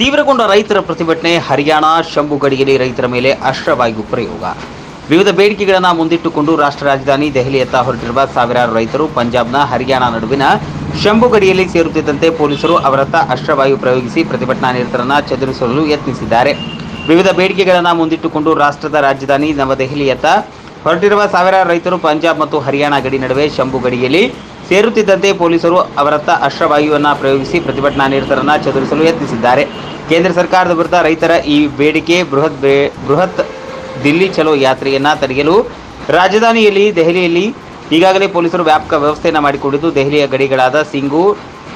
ತೀವ್ರಗೊಂಡ ರೈತರ ಪ್ರತಿಭಟನೆ ಹರಿಯಾಣ ಶಂಭುಗಡಿಯಲ್ಲಿ ರೈತರ ಮೇಲೆ ಅಶ್ರವಾಯು ಪ್ರಯೋಗ. ವಿವಿಧ ಬೇಡಿಕೆಗಳನ್ನು ಮುಂದಿಟ್ಟುಕೊಂಡು ರಾಷ್ಟ್ರ ರಾಜಧಾನಿ ದೆಹಲಿಯತ್ತ ಹೊರಟಿರುವ ಸಾವಿರಾರು ರೈತರು ಪಂಜಾಬ್ನ ಹರಿಯಾಣ ನಡುವಿನ ಶಂಭುಗಡಿಯಲ್ಲಿ ಸೇರುತ್ತಿದ್ದಂತೆ ಪೊಲೀಸರು ಅವರತ್ತ ಅಶ್ರವಾಯು ಪ್ರಯೋಗಿಸಿ ಪ್ರತಿಭಟನಾ ನಿರತರನ್ನ ಚದುರಿಸಲು ಯತ್ನಿಸಿದ್ದಾರೆ. ವಿವಿಧ ಬೇಡಿಕೆಗಳನ್ನು ಮುಂದಿಟ್ಟುಕೊಂಡು ರಾಷ್ಟ್ರದ ರಾಜಧಾನಿ ನವದೆಹಲಿಯತ್ತ ಹೊರಟಿರುವ ಸಾವಿರಾರು ರೈತರು ಪಂಜಾಬ್ ಮತ್ತು ಹರಿಯಾಣ ಗಡಿ ನಡುವೆ ಶಂಭು ಗಡಿಯಲ್ಲಿ ಸೇರುತ್ತಿದ್ದಂತೆ ಪೊಲೀಸರು ಅವರತ್ತ ಅಶ್ರವಾಯುವನ್ನು ಪ್ರಯೋಗಿಸಿ ಪ್ರತಿಭಟನಾ ನಿರತರನ್ನ ಚದುರಿಸಲು ಯತ್ನಿಸಿದ್ದಾರೆ. ಕೇಂದ್ರ ಸರ್ಕಾರದ ವಿರುದ್ಧ ರೈತರ ಈ ಬೇಡಿಕೆ, ಬೃಹತ್ ಬೃಹತ್ ದಿಲ್ಲಿ ಚಲೋ ಯಾತ್ರೆಯನ್ನು ತಡೆಯಲು ರಾಜಧಾನಿಯಲ್ಲಿ ದೆಹಲಿಯಲ್ಲಿ ಈಗಾಗಲೇ ಪೊಲೀಸರು ವ್ಯಾಪಕ ವ್ಯವಸ್ಥೆಯನ್ನು ಮಾಡಿಕೊಂಡಿದ್ದು, ದೆಹಲಿಯ ಗಡಿಗಳಾದ ಸಿಂಗು,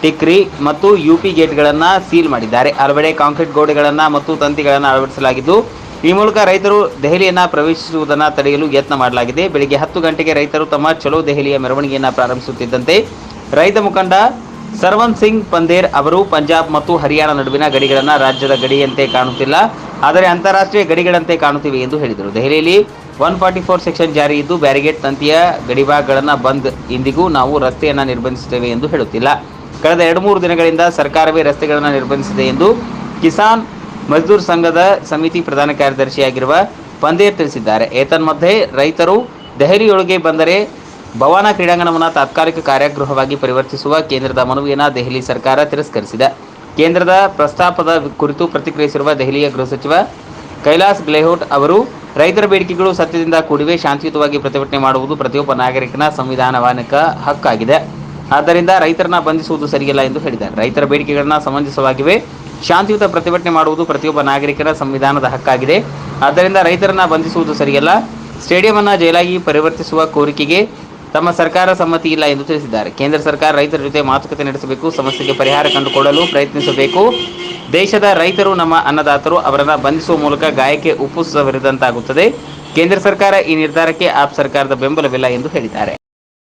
ಟಿಕ್ರಿ ಮತ್ತು ಯುಪಿ ಗೇಟ್ಗಳನ್ನು ಸೀಲ್ ಮಾಡಿದ್ದಾರೆ. ಹಲವೆಡೆ ಕಾಂಕ್ರೀಟ್ ಗೋಡೆಗಳನ್ನು ಮತ್ತು ತಂತಿಗಳನ್ನು ಅಳವಡಿಸಲಾಗಿದ್ದು ಈ ಮೂಲಕ ರೈತರು ದೆಹಲಿಯನ್ನ ಪ್ರವೇಶಿಸುವುದನ್ನು ತಡೆಯಲು ಯತ್ನ ಮಾಡಲಾಗಿದೆ. ಬೆಳಿಗ್ಗೆ ಹತ್ತು ಗಂಟೆಗೆ ರೈತರು ತಮ್ಮ ಚಲೋ ದೆಹಲಿಯ ಮೆರವಣಿಗೆಯನ್ನು ಪ್ರಾರಂಭಿಸುತ್ತಿದ್ದಂತೆ ರೈತ ಮುಖಂಡ ಸರ್ವನ್ ಸಿಂಗ್ ಪಂದೇರ್ ಅವರು ಪಂಜಾಬ್ ಮತ್ತು ಹರಿಯಾಣ ನಡುವಿನ ಗಡಿಗಳನ್ನು ರಾಜ್ಯದ ಗಡಿಯಂತೆ ಕಾಣುತ್ತಿಲ್ಲ. ಆದರೆ ಅಂತಾರಾಷ್ಟ್ರೀಯ ಗಡಿಗಳಂತೆ ಕಾಣುತ್ತಿವೆ ಎಂದು ಹೇಳಿದರು. ದೆಹಲಿಯಲ್ಲಿ ಒನ್ ಫಾರ್ಟಿ ಫೋರ್ ಸೆಕ್ಷನ್ ಜಾರಿ ಇದ್ದು ಬ್ಯಾರಿಗೇಡ್ ತಂತಿಯ ಗಡಿಭಾಗಗಳನ್ನು ಬಂದ್. ಇಂದಿಗೂ ನಾವು ರಸ್ತೆಯನ್ನು ನಿರ್ಬಂಧಿಸುತ್ತೇವೆ ಎಂದು ಹೇಳುತ್ತಿಲ್ಲ. ಕಳೆದ ಎರಡು ಮೂರು ದಿನಗಳಿಂದ ಸರ್ಕಾರವೇ ರಸ್ತೆಗಳನ್ನು ನಿರ್ಬಂಧಿಸಿದೆ ಎಂದು ಕಿಸಾನ್ ಮಜ್ದೂರ್ ಸಂಘದ ಸಮಿತಿ ಪ್ರಧಾನ ಕಾರ್ಯದರ್ಶಿಯಾಗಿರುವ ಪಂದೇರ್ ತಿಳಿಸಿದ್ದಾರೆ. ಏತನ್ಮಧ್ಯೆ ರೈತರು ದೆಹಲಿಯೊಳಗೆ ಬಂದರೆ ಭವಾನ ಕ್ರೀಡಾಂಗಣವನ್ನು ತಾತ್ಕಾಲಿಕ ಕಾರ್ಯಗೃಹವಾಗಿ ಪರಿವರ್ತಿಸುವ ಕೇಂದ್ರದ ಮನವಿಯನ್ನು ದೆಹಲಿ ಸರ್ಕಾರ ತಿರಸ್ಕರಿಸಿದೆ. ಕೇಂದ್ರದ ಪ್ರಸ್ತಾಪದ ಕುರಿತು ಪ್ರತಿಕ್ರಿಯಿಸಿರುವ ದೆಹಲಿಯ ಗೃಹ ಸಚಿವ ಕೈಲಾಸ್ ಗೆಹ್ಲೋಟ್ ಅವರು, ರೈತರ ಬೇಡಿಕೆಗಳು ಸತ್ಯದಿಂದ ಕೂಡಿವೆ, ಶಾಂತಿಯುತವಾಗಿ ಪ್ರತಿಭಟನೆ ಮಾಡುವುದು ಪ್ರತಿಯೊಬ್ಬ ನಾಗರಿಕನ ಸಂವಿಧಾನವಾನಿಕ ಹಕ್ಕಾಗಿದೆ. ಆದ್ದರಿಂದ ರೈತರನ್ನ ಬಂಧಿಸುವುದು ಸರಿಯಲ್ಲ ಎಂದು ಹೇಳಿದ್ದಾರೆ. ರೈತರ ಬೇಡಿಕೆಗಳನ್ನ ಸಮಂಜಸವಾಗಿವೆ. ಶಾಂತಿಯುತ ಪ್ರತಿಭಟನೆ ಮಾಡುವುದು ಪ್ರತಿಯೊಬ್ಬ ನಾಗರಿಕರ ಸಂವಿಧಾನದ ಹಕ್ಕಾಗಿದೆ. ಆದ್ದರಿಂದ ರೈತರನ್ನ ಬಂಧಿಸುವುದು ಸರಿಯಲ್ಲ. ಸ್ಟೇಡಿಯಂ ಅನ್ನ ಜೈಲಾಗಿ ಪರಿವರ್ತಿಸುವ ಕೋರಿಕೆಗೆ ತಮ್ಮ ಸರ್ಕಾರ ಸಮ್ಮತಿ ಇಲ್ಲ ಎಂದು ತಿಳಿಸಿದ್ದಾರೆ. ಕೇಂದ್ರ ಸರ್ಕಾರ ರೈತರ ಜೊತೆ ಮಾತುಕತೆ ನಡೆಸಬೇಕು, ಸಮಸ್ಯೆಗೆ ಪರಿಹಾರ ಕಂಡುಕೊಳ್ಳಲು ಪ್ರಯತ್ನಿಸಬೇಕು. ದೇಶದ ರೈತರು ನಮ್ಮ ಅನ್ನದಾತರು, ಅವರನ್ನ ಬಂಧಿಸುವ ಮೂಲಕ ಗಾಯಕ್ಕೆ ಉಪ್ಪು ಸವರಿದಂತಾಗುತ್ತದೆ ಕೇಂದ್ರ ಸರ್ಕಾರ ಈ ನಿರ್ಧಾರಕ್ಕೆ ಆಪ್ ಸರ್ಕಾರದ ಬೆಂಬಲವಿಲ್ಲ ಎಂದು ಹೇಳಿದ್ದಾರೆ.